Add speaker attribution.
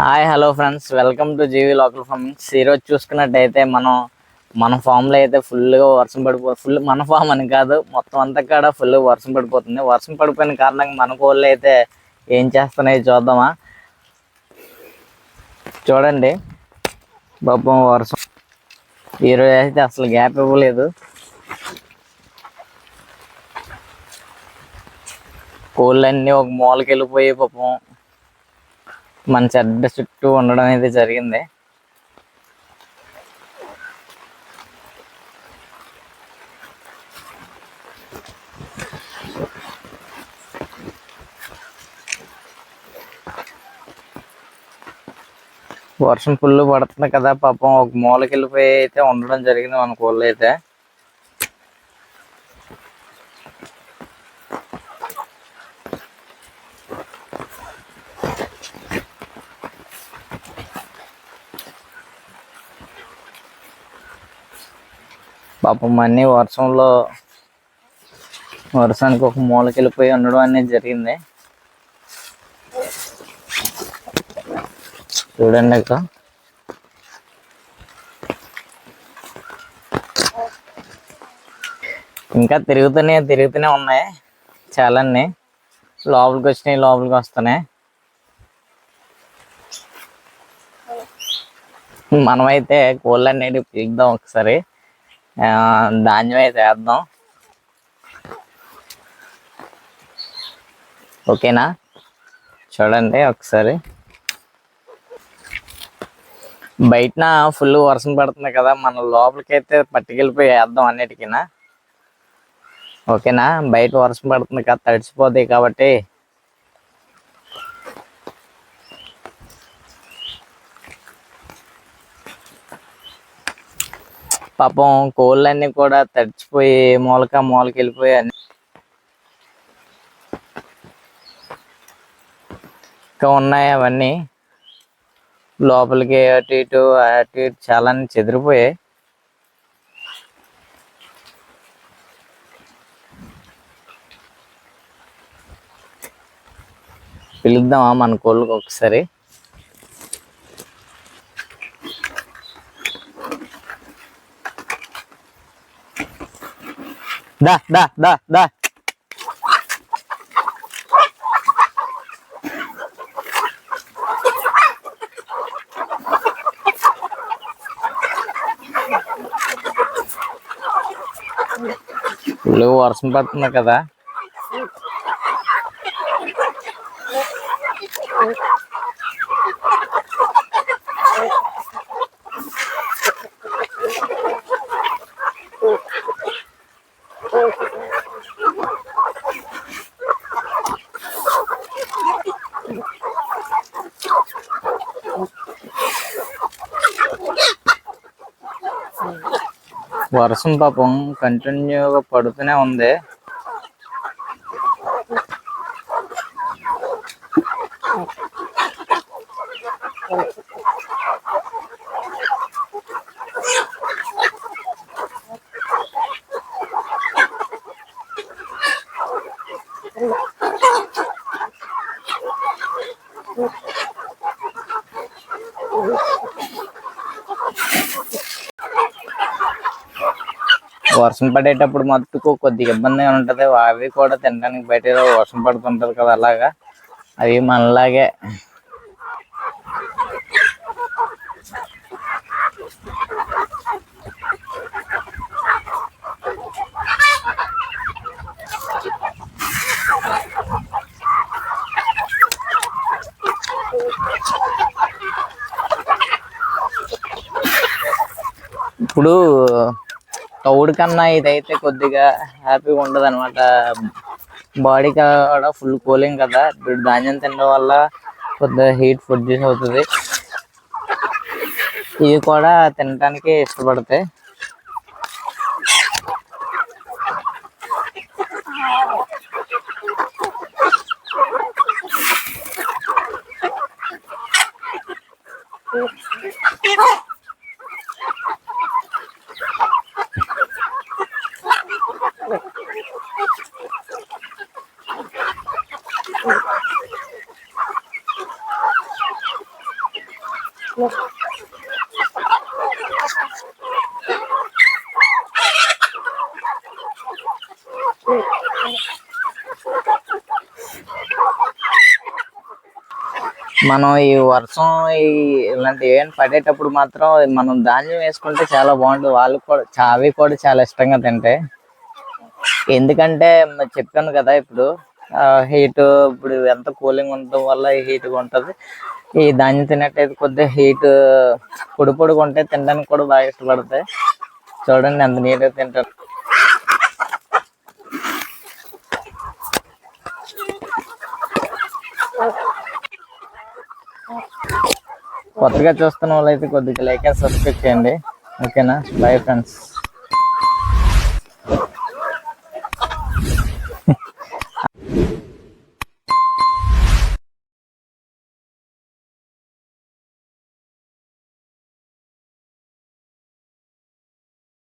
Speaker 1: Hi hello friends. Welcome to Jeevi local farmings ఈరోజు చూసుకున్నట్టయితే మనం మన ఫామ్లో అయితే ఫుల్గా వర్షం పడిపో ఫుల్ మన ఫామ్ అని కాదు మొత్తం అంతా కాడ ఫుల్ వర్షం పడిపోతుంది. వర్షం పడిపోయిన కారణంగా మన కోళ్ళు అయితే ఏం చేస్తున్నాయో చూద్దామా? చూడండి. పాపం వర్షం. ఈరోజు అయితే అసలు గ్యాప్ ఇవ్వలేదు. కోళ్ళన్నీ ఒక మూలకి వెళ్ళిపోయి పాపం మన చెడ్డ చుట్టూ ఉండడం అయితే జరిగింది. వర్షం ఫుల్ పడుతుంది కదా పాపం ఒక మూలకి వెళ్ళిపోయి అయితే ఉండడం జరిగింది మన కోళ్ళు అయితే. పాపం అన్నీ వర్షంలో వర్షానికి ఒక మూలకి వెళ్ళిపోయి ఉండడం అనేది జరిగింది. చూడండి అక్క. ఇంకా తిరుగుతూనే తిరుగుతూనే ఉన్నాయి చాలాన్ని లోపలికి వచ్చినాయి లోపలికి వస్తున్నాయి. మనమైతే కోళ్ళు పీకుదాం ఒకసారి. ధాన్యం అయితే వేద్దాం ఓకేనా? చూడండి ఒకసారి. బయటన ఫుల్ వర్షం పడుతుంది కదా మన లోపలికి అయితే పట్టుకెళ్ళిపోయి వేద్దాం అన్నిటికీనా? ఓకేనా? బయట వర్షం పడుతుంది కదా తడిసిపోతాయి కాబట్టి పాపం కోళ్ళన్నీ కూడా తడిచిపోయి మూలక మూలకి వెళ్ళిపోయాయి ఇంకా ఉన్నాయి అవన్నీ. లోపలికి అటు ఇటు అటు ఇటు చాలా చెదిరిపోయాయి. పిలుద్దామా మన కోళ్ళకి ఒకసారి? దా దా దా దా ఫుల్ వర్షం పడుతుంది కదా వర్షం పాపం కంటిన్యూగా పడుతూనే ఉంది వర్షం పడేటప్పుడు మట్టుకు కొద్దిగా ఇబ్బందిగా ఉంటుంది. అవి కూడా తినడానికి బయట వర్షం పడుతుంటది కదా అలాగా. అవి మనలాగే. ఇప్పుడు తౌడు కన్నా ఇదైతే కొద్దిగా హ్యాపీగా ఉండదు అనమాట బాడీ కూడా ఫుల్ కూలింగ్ కదా ధాన్యం తినడం వల్ల కొద్దిగా హీట్ ప్రొడ్యూస్ అవుతుంది. ఇవి కూడా తినడానికి ఇష్టపడతాయి Thank మనం ఈ వర్షం ఈ ఇలాంటి ఏమైనా పడేటప్పుడు మాత్రం మనం ధాన్యం వేసుకుంటే చాలా బాగుంటుంది. వాళ్ళు కూడా చావి కూడా చాలా ఇష్టంగా తింటాయి ఎందుకంటే చెప్పాను కదా ఇప్పుడు హీట్ ఇప్పుడు ఎంత కూలింగ్ ఉండటం వల్ల హీట్గా ఉంటుంది. ఈ ధాన్యం తిన్నట్టయితే కొద్దిగా హీట్ పొడి పొడిగా ఉంటే తినడానికి కూడా బాగా ఇష్టపడతాయి. చూడండి ఎంత నీట్గా తింటారు. కొత్తగా చూస్తున్న వాళ్ళైతే కొద్దిగా లైక్ అండ్ సబ్స్క్రైబ్ చేయండి. ఓకేనా బై ఫ్రెండ్స్